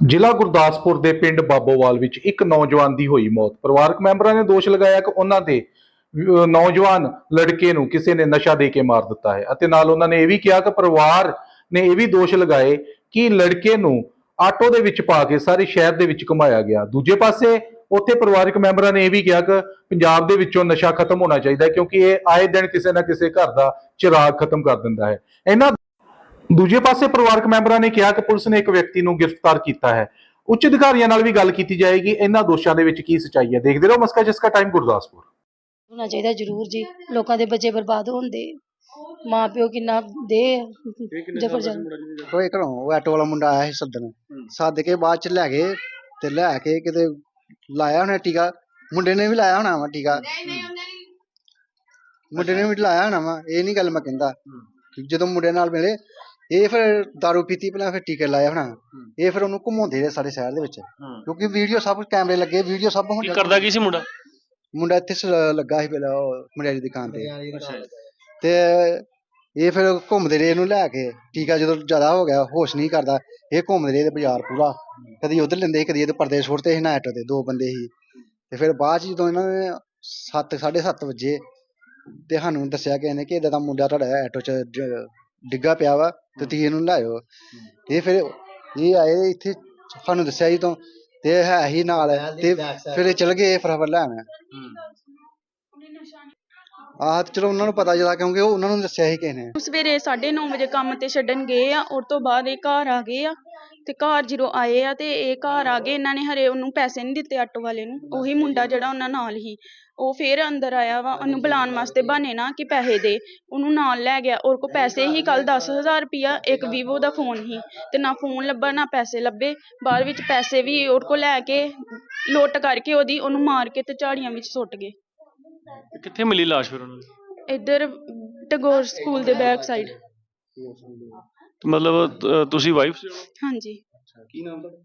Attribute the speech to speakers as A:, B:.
A: ਜ਼ਿਲ੍ਹਾ ਗੁਰਦਾਸਪੁਰ ਦੇ ਪਿੰਡ ਬਾਬੋਵਾਲ ਵਿੱਚ ਇੱਕ ਨੌਜਵਾਨ ਦੀ ਹੋਈ ਮੌਤ। ਪਰਿਵਾਰਕ ਮੈਂਬਰਾਂ ਨੇ ਦੋਸ਼ ਲਗਾਇਆ ਕਿ ਉਹਨਾਂ ਦੇ ਨੌਜਵਾਨ ਲੜਕੇ ਨੂੰ ਕਿਸੇ ਨੇ ਨਸ਼ਾ ਦੇ ਕੇ ਮਾਰ ਦਿੱਤਾ ਹੈ ਅਤੇ ਨਾਲ ਉਹਨਾਂ ਨੇ ਇਹ ਵੀ ਕਿਹਾ ਕਿ ਪਰਿਵਾਰ ਨੇ ਇਹ ਵੀ ਦੋਸ਼ ਲਗਾਏ ਕਿ ਲੜਕੇ ਨੂੰ ਆਟੋ ਦੇ ਵਿੱਚ ਪਾ ਕੇ ਸਾਰੇ ਸ਼ਹਿਰ ਦੇ ਵਿੱਚ ਘੁਮਾਇਆ ਗਿਆ। ਦੂਜੇ ਪਾਸੇ ਉੱਥੇ ਪਰਿਵਾਰਕ ਮੈਂਬਰਾਂ ਨੇ ਇਹ ਵੀ ਕਿਹਾ ਕਿ ਪੰਜਾਬ ਦੇ ਵਿੱਚੋਂ ਨਸ਼ਾ ਖਤਮ ਹੋਣਾ ਚਾਹੀਦਾ ਕਿਉਂਕਿ ਇਹ ਆਏ ਦਿਨ ਕਿਸੇ ਨਾ ਕਿਸੇ ਘਰ ਦਾ ਚਿਰਾਗ ਖਤਮ ਕਰ ਦਿੰਦਾ ਹੈ। ਇਹਨਾਂ ਦੂਜੇ ਪਾਸੇ ਪਰਿਵਾਰਕ ਮੈਂਬਰਾਂ ਨੇ ਕਿਹਾ ਕਿ ਪੁਲਿਸ ਨੇ ਇੱਕ ਵਿਅਕਤੀ ਨੂੰ ਗ੍ਰਿਫਤਾਰ ਕੀਤਾ ਹੈ। ਉੱਚ ਅਧਿਕਾਰੀਆਂ ਨਾਲ ਵੀ ਗੱਲ ਕੀਤੀ ਜਾਏਗੀ। ਇਹਨਾਂ ਦੋਸ਼ਾਂ ਦੇ ਵਿੱਚ ਕੀ ਸੱਚਾਈ ਹੈ? ਦੇਖਦੇ ਰਹੋ ਮਸਕਾ ਜਿਸਕਾ ਟਾਈਮ ਗੁਰਦਾਸਪੁਰ।
B: ਹੋਣਾ ਚਾਹੀਦਾ ਜ਼ਰੂਰ ਜੀ। ਲੋਕਾਂ ਦੇ ਬੱਚੇ ਬਰਬਾਦ ਹੁੰਦੇ ਮਾਂ ਪਿਓ ਕਿੰਨਾ ਦੇ ਜ਼ਬਰਦਸਤ
C: ਕੋਈ ਘਰੋਂ ਉਹ ਆਟੋ ਵਾਲਾ ਮੁੰਡਾ ਆਇਆ ਸੀ ਸੱਦਣ। ਸੱਦ ਕੇ ਬਾਅਦ ਚ ਲੈ ਗਏ ਤੇ ਲੈ ਕੇ ਕਿਤੇ ਲਾਇਆ ਹੋਣਾ ਟੀਕਾ। ਮੁੰਡੇ ਨੇ ਵੀ ਲਾਇਆ ਹੋਣਾ ਵਾ ਟੀਕਾ। ਮੁੰਡੇ ਨੇ ਵੀ ਲਾਇਆ ਹੋਣਾ ਵਾ। ਇਹ ਨਹੀਂ ਗੱਲ ਮੈਂ ਕਹਿੰਦਾ। ਜਦੋਂ ਮੁੰਡੇ ਨਾਲ ਮਿਲੇ ਇਹ ਫਿਰ ਦਾਰੂ ਪੀਤੀ ਪਹਿਲਾਂ ਫਿਰ ਟੀਕੇ ਲਾਇਆ ਹੋਣਾ ਇਹ ਫਿਰ ਉਹਨੂੰ ਘੁਮਾਉਂਦੇ ਰਹੇ ਸਾਰੇ ਸ਼ਹਿਰ ਦੇ ਵਿੱਚ। ਕਿਉਂਕਿ ਵੀਡੀਓ ਸਭ ਕੈਮਰੇ ਲੱਗੇ ਵੀਡੀਓ ਸਭ
D: ਕੀ
C: ਹੁਣ
D: ਕਰਦਾ ਕੀ ਸੀ ਮੁੰਡਾ?
C: ਮੁੰਡਾ ਇੱਥੇ ਸ- ਲੱਗਾ ਸੀ ਪਹਿਲਾਂ ਉਹ ਮਨਿਆਰੀ ਦੀ ਦੁਕਾਨ ਤੇ। ਤੇ ਇਹ ਫਿਰ ਘੁੰਮਦੇ ਰਹੇ ਇਹਨੂੰ ਲੈ ਕੇ। ਟੀਕਾ ਜਦੋਂ ਜ਼ਿਆਦਾ ਹੋ ਗਿਆ ਹੋਸ਼ ਨਹੀਂ ਕਰਦਾ। ਇਹ ਘੁੰਮਦੇ ਰਹੇ ਤੇ ਬਾਜ਼ਾਰ ਪੂਰਾ। ਕਦੀ ਉਧਰ ਲੈਂਦੇ ਸੀ ਕਦੀ ਇਹਦੇ ਪਰਦੇ ਛੋੜਤੇ ਸੀ ਨਾ ਆਟੋ ਤੇ ਦੋ ਬੰਦੇ ਸੀ। ਤੇ ਫਿਰ ਬਾਅਦ ਚ ਜਦੋਂ ਇਹਨਾਂ ਨੇ 7 7:30 ਵਜੇ ਤੇ ਸਾਨੂੰ ਦੱਸਿਆ ਕਿ ਇਹਨੇ ਕਿ ਇਦਾਂ ਦਾ ਮੁੰਡਾ ਤੁਹਾਡਾ ਆਟੋ ਚ ਡਿੱਗਾ ਪਿਆ ਵਾ ਤੇ ਤੁਸੀਂ ਇਹਨੂੰ ਲਾਇਓ ਇਹ ਫਿਰ ਇਹ ਆਏ ਇੱਥੇ ਸਾਨੂੰ ਦੱਸਿਆ ਜਦੋਂ ਤੇ ਇਹ ਹੈ ਹੀ ਨਾਲ ਤੇ ਫਿਰ ਇਹ ਚਲ ਗਏ ਫਰਾਵਰ ਲੈਣ। ਆਹ ਤੇ ਚਲੋ ਉਹਨਾਂ ਨੂੰ ਪਤਾ ਜਲਾ ਕਿਉਂਕਿ ਉਹ ਉਹਨਾਂ ਨੂੰ ਦੱਸਿਆ ਸੀ ਕਿਸੇ ਨੇ।
E: ਸਵੇਰੇ 9:30 ਵਜੇ ਕੰਮ ਤੇ ਛੱਡਣ ਗਏ ਆ ਉਸ ਤੋਂ ਬਾਅਦ ਇਹ ਘਰ ਆ ਗਏ ਆ। ਤੇ ਘਰ ਜਦੋਂ ਆਏ ਆ ਤੇ ਇਹ ਘਰ ਆ ਗਏ ਇਹਨਾਂ ਨੇ ਹਰੇ ਉਹਨੂੰ ਪੈਸੇ ਨਹੀਂ ਦਿੱਤੇ ਆਟੋ ਵਾਲੇ ਨੂੰ ਉਹੀ ਮੁੰਡਾ ਜਿਹੜਾ ਉਹਨਾਂ ਨਾਲ ਹੀ ਉਹ ਫੇਰ ਅੰਦਰ ਆਇਆ ਵਾ ਉਹਨੂੰ ਬੁਲਾਉਣ ਵਾਸਤੇ ਬਹਾਨੇ ਨਾ ਕਿ ਪੈਸੇ ਦੇ ਉਹਨੂੰ ਨਾਲ ਲੈ ਗਿਆ ਉਹਦੇ ਕੋਲ ਪੈਸੇ ਹੀ ਕੱਲ 10000 ਰੁਪਿਆ ਇੱਕ ਵੀਵੋ ਦਾ ਫੋਨ ਹੀ ਤੇ ਨਾ ਫੋਨ ਲੱਭਾ ਨਾ ਪੈਸੇ ਲੱਭੇ ਬਾਅਦ ਵਿੱਚ ਪੈਸੇ ਵੀ ਉਹਦੇ ਕੋਲ ਲੈ ਕੇ ਲੁੱਟ ਕਰਕੇ ਉਹਦੀ ਉਹਨੂੰ ਮਾਰ ਕੇ ਤੇ ਝਾੜੀਆਂ ਵਿੱਚ ਸੁੱਟ ਗਏ।
D: ਕਿੱਥੇ ਮਿਲੀ ਲਾਸ਼ ਫਿਰ ਉਹਨਾਂ? ਨੂੰ
E: ਇੱਧਰ ਟੈਗੋਰ ਸਕੂਲ ਦੇ ਬੈਕ ਸਾਈਡ
D: ਮਤਲਬ ਤੁਸੀਂ ਵਾਈਫ?
E: ਹਾਂਜੀ
D: ਕੀ ਨਾਮ ਤੁਹਾਡਾ